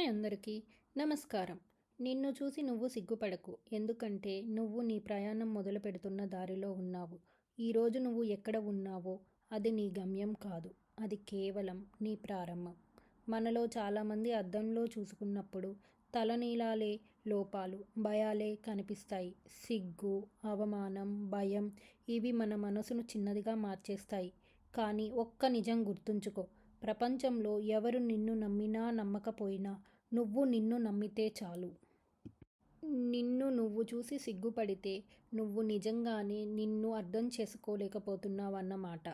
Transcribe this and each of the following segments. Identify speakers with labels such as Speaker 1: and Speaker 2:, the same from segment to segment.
Speaker 1: Hi అందరికీ. నమస్కారం. నిన్ను చూసి నువ్వు సిగ్గుపడకు. ఎందుకంటే నువ్వు నీ ప్రయాణం మొదలు పెడుతున్న దారిలో ఉన్నావు. ఈరోజు నువ్వు ఎక్కడ ఉన్నావో అది నీ గమ్యం కాదు. అది కేవలం నీ ప్రారంభం. మనలో చాలామంది అద్దంలో చూసుకున్నప్పుడు తలనీలాలే లోపాలు భయాలే కనిపిస్తాయి. సిగ్గు అవమానం భయం ఇవి మన మనసును చిన్నదిగా మార్చేస్తాయి. కానీ ఒక్క నిజం గుర్తుంచుకో. ప్రపంచంలో ఎవరు నిన్ను నమ్మినా నమ్మకపోయినా నువ్వు నిన్ను నమ్మితే చాలు. నిన్ను నువ్వు చూసి సిగ్గుపడితే నువ్వు నిజంగానే నిన్ను అర్థం చేసుకోలేకపోతున్నావన్నమాట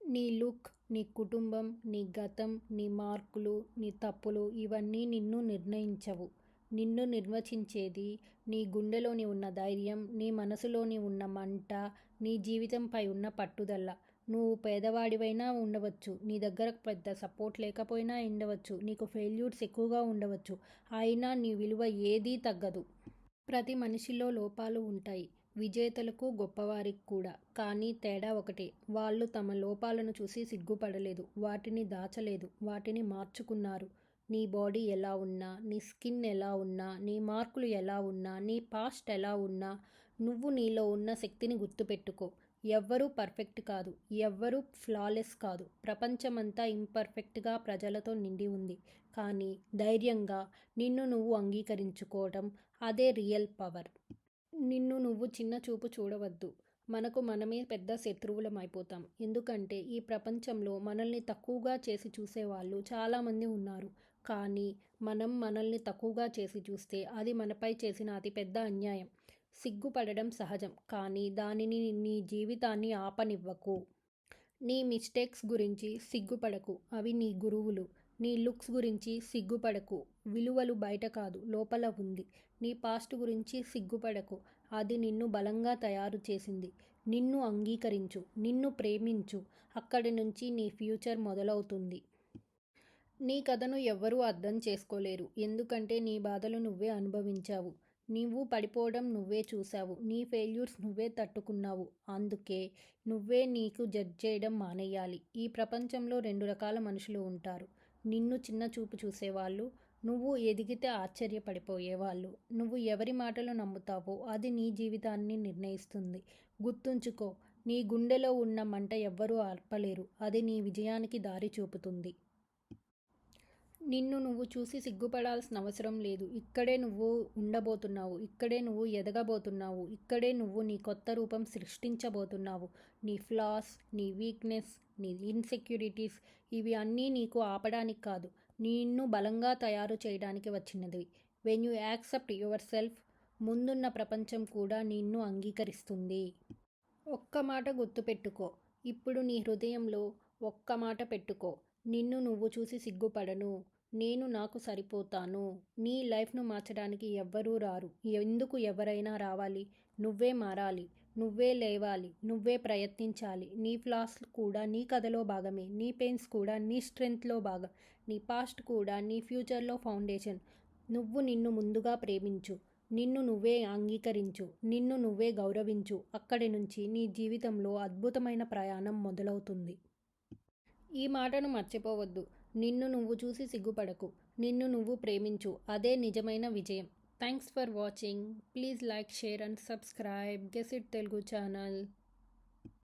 Speaker 1: నీ లుక్ నీ కుటుంబం నీ గతం నీ మార్కులు నీ తప్పులు ఇవన్నీ నిన్ను నిర్ణయించవు. నిన్ను నిర్వచించేది నీ గుండెలోని ఉన్న ధైర్యం నీ మనసులోని ఉన్న మంట నీ జీవితంపై ఉన్న పట్టుదల. నువ్వు పేదవాడివైనా ఉండవచ్చు. నీ దగ్గర పెద్ద సపోర్ట్ లేకపోయినా ఉండవచ్చు. నీకు ఫెయిల్యూర్స్ ఎక్కువగా ఉండవచ్చు. అయినా నీ విలువ ఏదీ తగ్గదు. ప్రతి మనిషిలో లోపాలు ఉంటాయి. విజేతలకు గొప్పవారికి కూడా. కానీ తేడా ఒకటే. వాళ్ళు తమ లోపాలను చూసి సిగ్గుపడలేదు. వాటిని దాచలేదు. వాటిని మార్చుకున్నారు. నీ బాడీ ఎలా ఉన్నా నీ స్కిన్ ఎలా ఉన్నా నీ మార్కులు ఎలా ఉన్నా నీ పాస్ట్ ఎలా ఉన్నా నువ్వు నీలో ఉన్న శక్తిని గుర్తుపెట్టుకో. ఎవ్వరూ పర్ఫెక్ట్ కాదు ఎవ్వరూ ఫ్లాలెస్ కాదు. ప్రపంచమంతా ఇంపర్ఫెక్ట్గా ప్రజలతో నిండి ఉంది. కానీ ధైర్యంగా నిన్ను నువ్వు అంగీకరించుకోవడం అదే రియల్ పవర్. నిన్ను నువ్వు చిన్న చూపు చూడవద్దు. మనకు మనమే పెద్ద శత్రువులం అయిపోతాం ఎందుకంటే ఈ ప్రపంచంలో మనల్ని తక్కువగా చేసి చూసేవాళ్ళు చాలామంది ఉన్నారు. కానీ మనం మనల్ని తక్కువగా చేసి చూస్తే అది మనపై చేసిన అతిపెద్ద అన్యాయం. సిగ్గుపడడం సహజం. కానీ దానిని నీ జీవితాన్ని ఆపనివ్వకు. నీ మిస్టేక్స్ గురించి సిగ్గుపడకు. అవి నీ గురువులు. నీ లుక్స్ గురించి సిగ్గుపడకు. విలువలు బయట కాదు లోపల ఉంది. నీ పాస్ట్ గురించి సిగ్గుపడకు. అది నిన్ను బలంగా తయారు చేసింది. నిన్ను అంగీకరించు. నిన్ను ప్రేమించు. అక్కడి నుంచి నీ ఫ్యూచర్ మొదలవుతుంది. నీ కథను ఎవ్వరూ అర్థం చేసుకోలేరు. ఎందుకంటే నీ బాధలు నువ్వే అనుభవించావు. నువ్వు పడిపోవడం నువ్వే చూసావు నీ ఫెయిల్యూర్స్ నువ్వే తట్టుకున్నావు. అందుకే నువ్వే నీకు జడ్జ్ చేయడం మానేయాలి. ఈ ప్రపంచంలో రెండు రకాల మనుషులు ఉంటారు. నిన్ను చిన్న చూపు చూసేవాళ్ళు నువ్వు ఎదిగితే ఆశ్చర్యపడిపోయేవాళ్ళు. నువ్వు ఎవరి మాటలు నమ్ముతావో అది నీ జీవితాన్ని నిర్ణయిస్తుంది. గుర్తుంచుకో నీ గుండెలో ఉన్న మంట ఎవ్వరూ ఆర్పలేరు. అది నీ విజయానికి దారి చూపుతుంది. నిన్ను నువ్వు చూసి సిగ్గుపడాల్సిన అవసరం లేదు. ఇక్కడే నువ్వు ఉండబోతున్నావు. ఇక్కడే నువ్వు ఎదగబోతున్నావు. ఇక్కడే నువ్వు నీ కొత్త రూపం సృష్టించబోతున్నావు. నీ ఫ్లాస్ నీ వీక్నెస్ నీ ఇన్సెక్యూరిటీస్ ఇవి అన్నీ నీకు ఆపడానికి కాదు. నిన్ను బలంగా తయారు చేయడానికి వచ్చినది when you accept yourself ముందున్న ప్రపంచం కూడా నిన్ను అంగీకరిస్తుంది. ఒక్క మాట గుర్తుపెట్టుకో. ఇప్పుడు నీ హృదయంలో ఒక్క మాట పెట్టుకో. నిన్ను నువ్వు చూసి సిగ్గుపడను. నేను నాకు సరిపోతాను. నీ లైఫ్ను మార్చడానికి ఎవ్వరూ రారు. ఎందుకు ఎవరైనా రావాలి? నువ్వే మారాలి. నువ్వే లేవాలి. నువ్వే ప్రయత్నించాలి. నీ ఫ్లాస్ కూడా నీ కథలో భాగమే. నీ పెయిన్స్ కూడా నీ స్ట్రెంగ్త్లో భాగం. నీ పాస్ట్ కూడా నీ ఫ్యూచర్లో ఫౌండేషన్ నువ్వు నిన్ను ముందుగా ప్రేమించు. నిన్ను నువ్వే అంగీకరించు. నిన్ను నువ్వే గౌరవించు. అక్కడి నుంచి నీ జీవితంలో అద్భుతమైన ప్రయాణం మొదలవుతుంది. ఈ మాటను మర్చిపోవద్దు. నిన్ను నువ్వు చూసి సిగ్గుపడకు. నిన్ను నువ్వు ప్రేమించు. అదే నిజమైన విజయం. Thanks for watching please like share and subscribe గెసిట్ Telugu channel